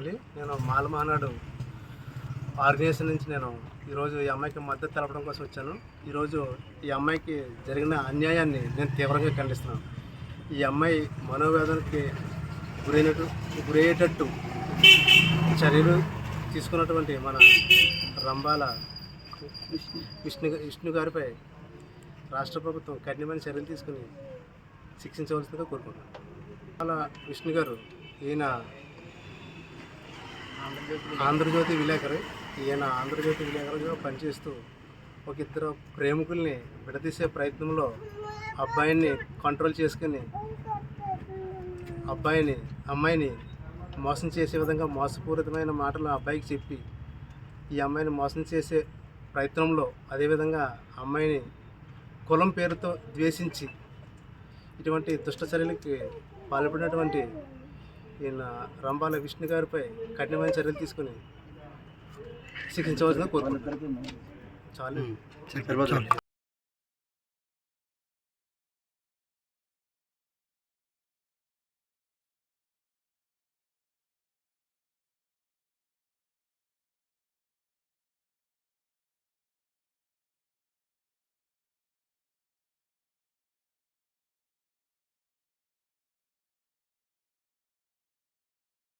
మురళి నేను మాల మహానాడు ఆర్గనైజేషన్ నుంచి నేను ఈరోజు ఈ అమ్మాయికి మద్దతు తెలపడం కోసం వచ్చాను. ఈరోజు ఈ అమ్మాయికి జరిగిన అన్యాయాన్ని నేను తీవ్రంగా ఖండిస్తున్నాను. ఈ అమ్మాయి మనోవేదనకి గురైనట్టు గురయ్యేటట్టు చర్యలు తీసుకున్నటువంటి మన రంబాల విష్ణు విష్ణు గారిపై రాష్ట్ర ప్రభుత్వం కఠినమైన చర్యలు తీసుకుని శిక్షించవలసిందిగా కోరుకుంటున్నాను. అలా విష్ణు గారు ఈయన ఆంధ్రజ్యోతి విలేకరు. ఈయన ఆంధ్రజ్యోతి విలేకరుగా పనిచేస్తూ ఒక ఇద్దరు ప్రేమికుల్ని విడదీసే ప్రయత్నంలో అబ్బాయిని కంట్రోల్ చేసుకుని అబ్బాయిని అమ్మాయిని మోసం చేసే విధంగా మోసపూరితమైన మాటలు ఆ అబ్బాయికి చెప్పి ఈ అమ్మాయిని మోసం చేసే ప్రయత్నంలో అదేవిధంగా అమ్మాయిని కులం పేరుతో ద్వేషించి ఇటువంటి దుష్ట చర్యలకి పాల్పడినటువంటి ఈయన రంబాల విష్ణు గారిపై కఠినమైన చర్యలు తీసుకుని శిక్షించవలసిందిగా కోరుకుంటున్నాను. చాలు.